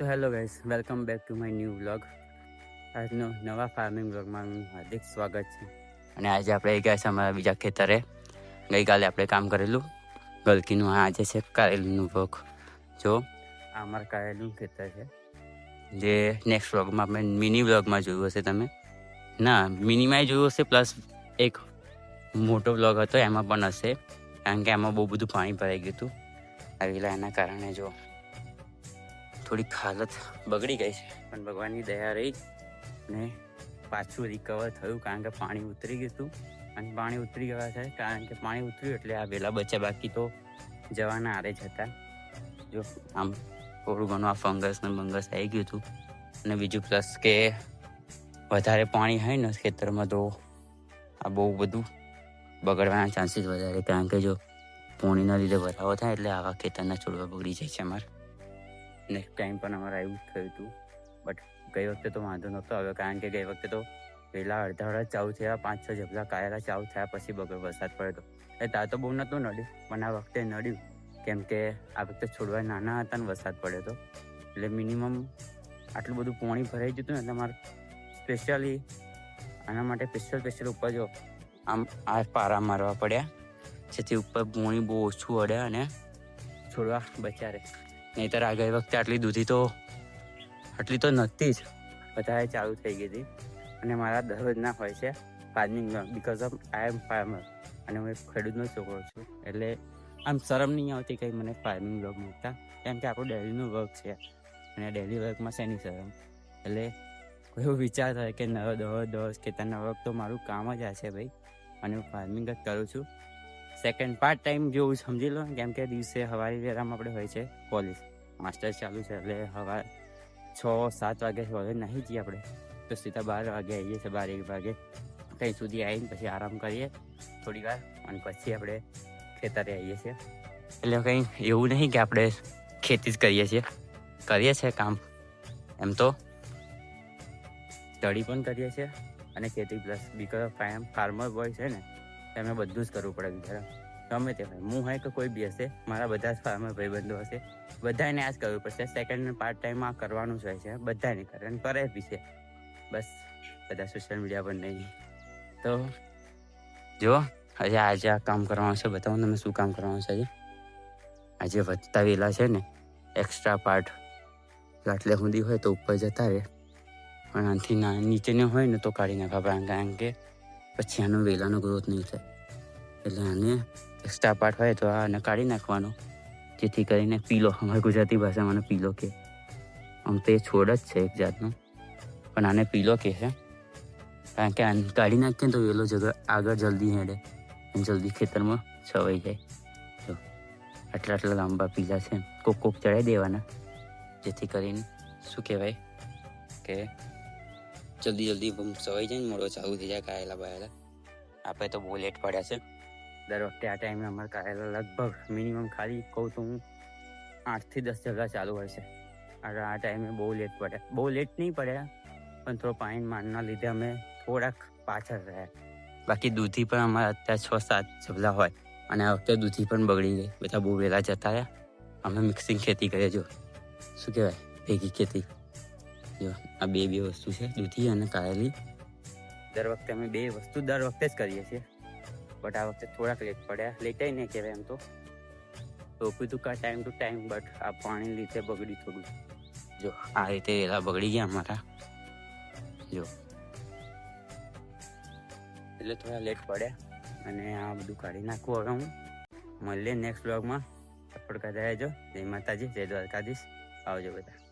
તો hello guys, welcome back to my new vlog. આજનો નવા ફાર્મિંગ વ્લોગમાં હાર્દિક સ્વાગત છે. અને આજે આપણે ગયા છે અમારા બીજા ખેતરે. ગઈકાલે આપણે કામ કરેલું. ગલકીનું આજે છે કારેલુનું વ્લોગ જો, આ અમારા કારેલુનું ખેતર છે. જે નેક્સ્ટ વ્લોગમાં આપણે મિની વ્લોગમાં જોયું હશે તમે. ના મિનિમાં જોયું હશે પ્લસ એક મોટો વ્લોગ હતો, એમાં પણ હશે. કારણ કે એમાં બહુ બધું પાણી ભરાઈ ગયું હતું. આવેલા એના કારણે જો થોડીક હાલત બગડી ગઈ છે. પણ ભગવાનની દયા રહી ને પાછું રિકવર થયું, કારણ કે પાણી ઉતરી ગયું હતું. અને પાણી ઉતરી ગયા છે, કારણ કે પાણી ઉતર્યું એટલે આ વેલા બચ્યા બાકી તો જવાના આરે જ હતા. જો, આમ થોડું ઘણું આ ફંગસ ને ફંગસ આવી ગયું હતું. અને બીજું પ્લસ કે વધારે પાણી હોય ને ખેતરમાં તો આ બહુ બધું બગડવાના ચાન્સીસ વધારે. કારણ કે જો, પાણીના લીધે ભરાવો થાય એટલે આવા ખેતરના છોડવા બગડી જાય છે અમારે. નેક્સ્ટ ટાઈમ પણ અમારે એવું જ થયું હતું. બટ ગઈ વખતે તો વાંધો નહોતો આવ્યો, કારણ કે ગઈ વખતે તો પહેલા અડધા અડધા ચાવ થયા, પાંચ છ જબલા કાયરા ચાવ થયા, પછી બગડ વરસાદ પડ્યો. એ ત્યાં તો બહુ નહોતું નડ્યું, પણ આ વખતે નડ્યું. કેમ કે આ વખતે છોડવા નાના હતા ને વરસાદ પડ્યો હતો એટલે મિનિમમ આટલું બધું પાણી ભરાઈ જતું ને તમારે સ્પેશિયલી આના માટે સ્પેશિયલ સ્પેશિયલ ઉપર જો આમ આ પારા મારવા પડ્યા. જેથી ઉપર પાણી બહુ ઓછું અડે અને છોડવા બચ્યા રહે. નહીતર આ ગઈ વખતે આટલી દૂધી તો, આટલી તો નહોતી જ. વધારે ચાલુ થઈ ગઈ હતી. અને મારા દરરોજના હોય છે farming because of I am farmer અને હું એક ખેડૂતનો છોકરો છું. એટલે આમ શરમ નહીં આવતી કંઈ મને ફાર્મિંગ વર્ક મૂકતા કેમ કે આપણું ડેલીનું વર્ક છે અને ડેલી વર્કમાં શેની શરમ? એટલે એવો વિચાર થાય કે નવો દસ દસ ત્યાં વર્ક તો મારું કામ જ છે ભાઈ. અને હું ફાર્મિંગ જ કરું છું. સેકન્ડ પાર્ટ ટાઈમ જેવું સમજી લો, કેમ કે દિવસે હવારી વેરામાં આપણે હોય છે કોલેજ માસ્ટર ચાલુ છે, એટલે હવા છ, સાત વાગે કોલેજ નહીં જઈએ આપણે. તો સીધા બાર વાગે આવીએ છીએ, બાર એક વાગે. ત્યાં સુધી આવીને પછી આરામ કરીએ, થોડી વાર, અને પછી આપણે ખેતરે આવીએ છીએ. એટલે કંઈ એવું નહીં કે આપણે ખેતી જ કરીએ છીએ. કરીએ છીએ કામ. એમ તો. સ્ટડી પણ કરીએ છીએ, અને ખેતી પ્લસ બીકોઝ ફાર્મર બોય છે ને એમને બધું જ કરવું પડે બિચારા. ગમે તે હોય. હું હોય કે કોઈ બી હશે, મારા બધા જ ફાર્મર ભાઈબંધો હશે. બધાને આ જ કરવું પડશે. સેકન્ડ પાર્ટ ટાઈમ આ કરવાનું જ હોય છે. બધાને કરે અને કરે બી છે. બસ, બધા સોશિયલ મીડિયા પર નહીં. તો જો આજે આજે આ કામ કરવાનું છે, બતાવો તમે શું કામ કરવાનું છે આજે? આજે વધતા વેલા છે ને એક્સ્ટ્રા પાર્ટ આટલે સુધી હોય તો ઉપર જતા રહે. પણ આનાથી ના નીચેને હોય ને તો કાઢી નાખવા કારણ કે પછી આનો વેલાનો ગ્રોથ નહીં થાય. એટલે આને એક્સ્ટ્રા પાર્ટ હોય તો આને કાઢી નાખવાનો. જેથી કરીને પીલો, અમારી ગુજરાતી ભાષામાં પીલો કે. આમ તો એ છોડ જ છે એક જાતનો. પણ આને પીલો કહે છે. કારણ કે આને કાઢી નાખીએ તો વેલો જગ્યા આગળ જલ્દી હેડે. અને જલ્દી ખેતરમાં છવાઈ જાય. જો, આટલા આટલા લાંબા પીલા છે. કોક કોક ચડાવી દેવાના. જેથી કરીને શું કહેવાય? કે જલ્દી જલ્દી સવાઈ જાય ને મોડો ચાલુ થઈ જાય કાયલા બાયલા. આપણે તો બહુ લેટ પડ્યા છે. દર વખતે આ ટાઈમે અમારે કાયલા લગભગ મિનિમમ ખાલી કહું તો હું આઠથી દસ જગા ચાલુ હોય છે. આ આ ટાઈમે બહુ લેટ પડ્યા. બહુ લેટ નહીં પડ્યા, પણ થોડો પાણી માનના લીધે અમે થોડાક પાછળ રહ્યા. બાકી દૂધી પણ અમારે અત્યારે છ સાત જબલા હોય અને આ વખતે દૂધી પણ બગડી ગઈ. બધા બહુ વહેલા જતા રહ્યા. અમે મિક્સિંગ ખેતી કરીએ જો. શું કહેવાય? ભેગી ખેતી. જો, આ બે બે વસ્તુ છે દૂધી અને કારેલી દર વખતે અમે બે વસ્તુ દર વખતે જ કરીએ છીએ. બટ આ વખતે થોડાક લેટ પડ્યા. લેટાઈ નહીં કહેવાય એમ તો. રોપ્યું હતું કા ટાઈમ ટુ ટાઈમ બટ આ પાણી લીધે બગડી થોડું. જો, આ રીતે વેલા બગડી ગયા અમારા. જો. એટલે થોડા લેટ પડ્યા. અને આ બધું કાઢી નાખું હવે હું. મળીએ નેક્સ્ટ બ્લોગમાં સપોર્ટ કરતા રહેજો જય માતાજી, જય દ્વારકાધીશ. આવજો બધા.